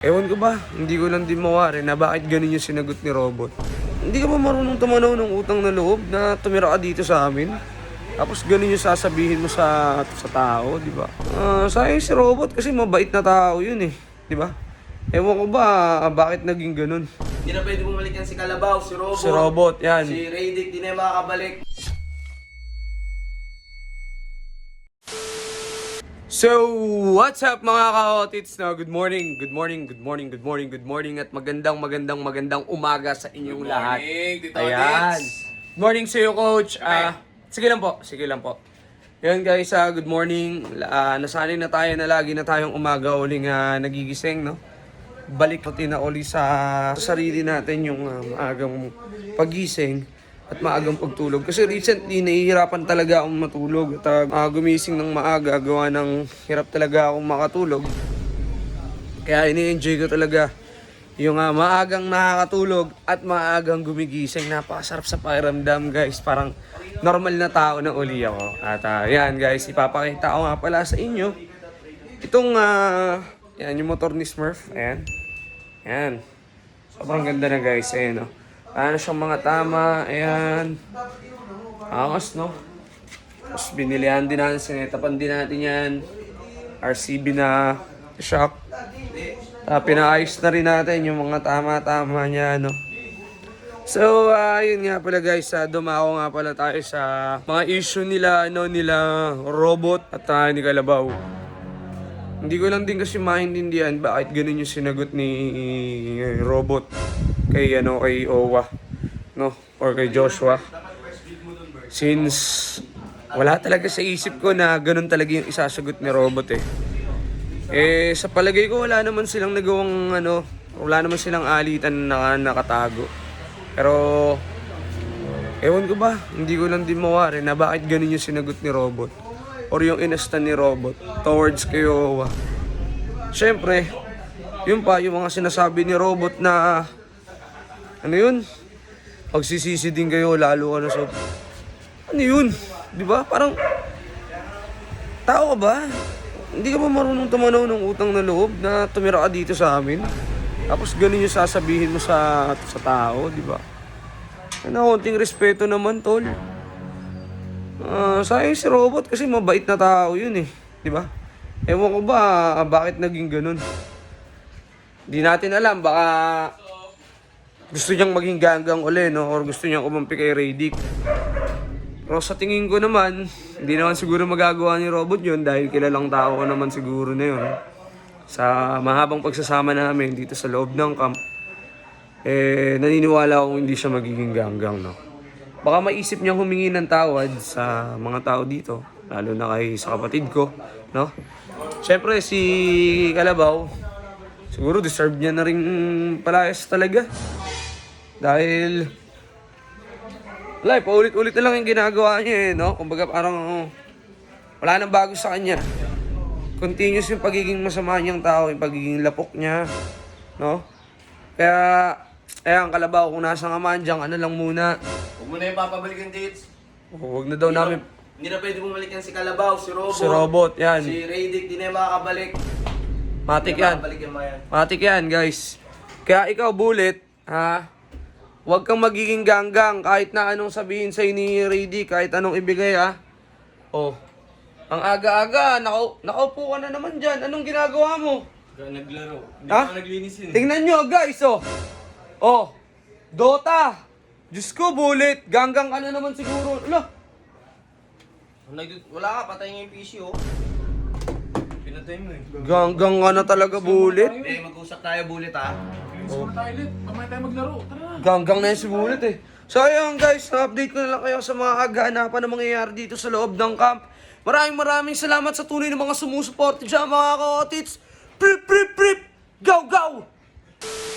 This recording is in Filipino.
Ewan ko ba, hindi ko lang din mawari na bakit ganun yung sinagot ni Robot. Hindi ka ba marunong tumanaw ng utang na loob na tumira ka dito sa amin? Tapos ganun yung sasabihin mo sa sa tao, di ba? Ah, sayang si Robot kasi mabait na tao yun eh, di ba? Ewan ko ba ah, bakit naging ganun. Hindi na pwede bumalik yan si Kalabaw, si Robot. Si Robot, yan. Si Radic, di na makakabalik. So, what's up mga ka-otits na good morning, good morning, good morning, good morning, good morning at magandang magandang magandang umaga sa inyong lahat. morning, Tito Ayan. Otits. Good morning sa iyo, coach. Ah, sige lang po, sige lang po. Yan guys, ah, good morning. Ah, nasanay na tayo na lagi na tayong umaga uling ah, nagigising, no? Balik natin na uli sa sarili natin yung ah, maagang pagising at maagang pagtulog. Kasi recently, nahihirapan talaga akong matulog. At ah, gumising ng maaga, gawa ng hirap talaga akong makatulog. Kaya ini-enjoy ko talaga yung ah, maagang nakakatulog at maagang gumigising. Napakasarap sa pakiramdam guys. Parang normal na tao na uli ako. At ah, yan guys, ipapakita ko nga pala sa inyo. Itong, ah, yan yung motor ni Smurf. Ayan. Ayan. Sobrang ganda na guys. Ayan o. Ano siyang mga tama. Ayan. Angas no. Tapos binilihan din natin, sinetapan din natin yan. RCB na shock. Ah, pinaayos na rin natin yung mga tama-tama niya, no. So, ah, yun nga pala guys, uh, dumako nga pala tayo sa mga issue nila, ano, nila Robot at ah, ni Kalabaw. Hindi ko lang din kasi maintindihan bakit ganun yung sinagot ni eh, Robot kay, ano, kay Owa, no, or kay Joshua. Since wala talaga sa isip ko na ganun talaga yung isasagot ni Robot eh. Eh, sa palagay ko, wala naman silang nagawang, ano, wala naman silang alitan na nakatago. Pero, ewan ko ba, hindi ko lang din mawari na bakit ganun yung sinagot ni Robot. Or yung inastan ni Robot towards kay Owa. Siyempre, yun pa, yung mga sinasabi ni Robot na, ano yun, pagsisisi din kayo, lalo ka na so, ano yun, di ba? Parang, tao ka ba? Hindi ka ba marunong tumanaw ng utang na loob na tumira ka dito sa amin? Tapos ganun yung sasabihin mo sa sa tao, di ba? Ano, konting respeto naman, tol. Ah, sayang si Robot kasi mabait na tao yun eh, di ba? Ewan ko ba ah, bakit naging ganun. Di natin alam, baka gusto niyang maging ganggang uli, no? Or gusto niyang kumampi kay Radic. Pero sa tingin ko naman, hindi naman siguro magagawa ni Robot yun dahil kilalang tao ko naman siguro na yun. Sa mahabang pagsasama namin dito sa loob ng camp, eh, naniniwala akong hindi siya magiging ganggang, no? Baka maisip niyang humingi ng tawad sa mga tao dito, lalo na kay sa kapatid ko, no? Siyempre, si Kalabaw, siguro deserve niya na rin palayas talaga. Dahil, wala, paulit-ulit na lang yung ginagawa niya eh, no? Kumbaga parang, wala nang bago sa kanya. Continuous yung pagiging masama niyang tao, yung pagiging lapok niya, no? Kaya, eh, ang kalabaw, kung nasa nga man dyan, ano lang muna, Huwag mo na yung papabalik yung dates. huwag na daw namin, Hindi na pwede bumalik yan si Kalabaw, si Robot. si Robot, yan, Si Radic, di na makakabalik. matik Di na yan. makakabalik yan. Matik yan, guys. Kaya ikaw, Bullet, ha? Huwag kang magiging ganggang kahit na anong sabihin sa'yo ni Rady, kahit anong ibigay, ha? Oh. Ang aga-aga, nakau nakaupo ka na naman dyan. Anong ginagawa mo? Naglaro. Hindi Ha? pa naglinisin. Tingnan nyo, guys, oh. Oh. Dota. Diyos ko, Bullet. Ganggang ka na naman siguro. Ala. Wala ka, patay nga yung PC, oh. Pinatay mo eh. Ganggang ka na talaga, Bullet. Eh, mag-usap tayo, bulit ha. Gusto tayo ulit. Mamaya tayo maglaro. Tara. Ganggang na yung si Bullet eh. So ayun guys, update ko na lang kayo sa mga kaganapan na mangyayari dito sa loob ng camp. Maraming maraming salamat sa tuloy ng mga sumusuporta dyan mga ka-otits. Prip, prip, prip! Go, go!